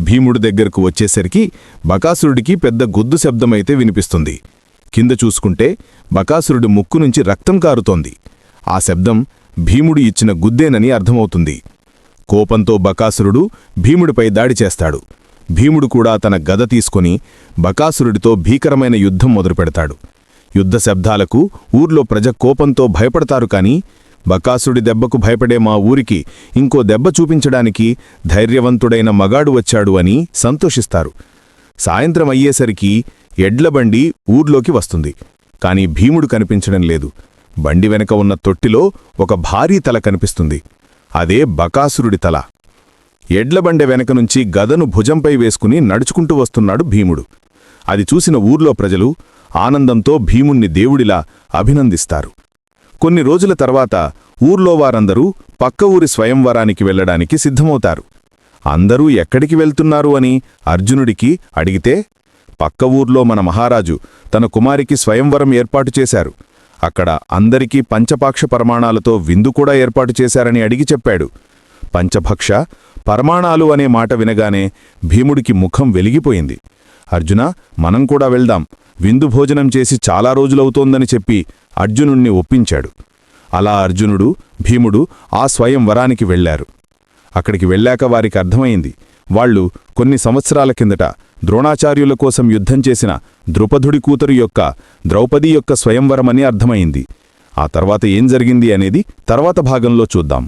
భీముడు దగ్గరకు వచ్చేసరికి బకాసురుడికి పెద్ద గుద్దు శబ్దమైతే వినిపిస్తుంది. కింద చూసుకుంటే బకాసురుడి ముక్కు నుంచి రక్తం కారుతోంది. ఆ శబ్దం భీముడు ఇచ్చిన గుద్దేనని అర్థమవుతుంది. కోపంతో బకాసురుడు భీముడిపై దాడి చేస్తాడు. భీముడు కూడా తన గద తీసుకొని బకాసురుడితో భీకరమైన యుద్ధం మొదలుపెడతాడు. యుద్ధ శబ్దాలకు ఊర్లో ప్రజ కోపంతో భయపడతారు కాని బకాసుడి దెబ్బకు భయపడే మా ఊరికి ఇంకో దెబ్బ చూపించడానికి ధైర్యవంతుడైన మగాడు వచ్చాడు అని సంతోషిస్తారు. సాయంత్రం అయ్యేసరికి ఎడ్లబండి ఊర్లోకి వస్తుంది. కాని భీముడు కనిపించడం లేదు. బండి వెనక ఉన్న తొట్టిలో ఒక భారీ తల కనిపిస్తుంది. అదే బకాసురుడి తల. ఎడ్లబండె వెనక నుంచి గదను భుజంపై వేసుకుని నడుచుకుంటూ వస్తున్నాడు భీముడు. అది చూసిన ఊర్లో ప్రజలు ఆనందంతో భీముణ్ణి దేవుడిలా అభినందిస్తారు. కొన్ని రోజుల తర్వాత ఊర్లో వారందరూ పక్క ఊరి స్వయంవరానికి వెళ్ళడానికి సిద్ధమవుతారు. అందరూ ఎక్కడికి వెళ్తున్నారు అని అర్జునుడికి అడిగితే పక్క ఊర్లో మన మహారాజు తన కుమారికి స్వయంవరం ఏర్పాటు చేశారు. అక్కడ అందరికీ పంచపాక్ష ప్రమాణాలతో విందు కూడా ఏర్పాటు చేశారని అడిగి చెప్పాడు. పంచభక్ష పరమాణాలు అనే మాట వినగానే భీముడికి ముఖం వెలిగిపోయింది. అర్జున మనం కూడా వెళ్దాం. విందు భోజనం చేసి చాలా రోజులవుతోందని చెప్పి అర్జునుణ్ణి ఒప్పించాడు. అలా అర్జునుడు భీముడు ఆ స్వయం వరానికి వెళ్ళారు అక్కడికి వెళ్ళాక వారికి అర్థమైంది. వాళ్ళు కొన్ని సంవత్సరాల కిందట ద్రోణాచార్యుల కోసం యుద్ధం చేసిన ద్రుపదుడి కూతురు యొక్క ద్రౌపదీ యొక్క స్వయంవరమని అర్థమైంది. ఆ తర్వాత ఏం జరిగింది అనేది తర్వాత భాగంలో చూద్దాం.